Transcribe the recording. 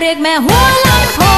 เรียกแม่หัวลำโพ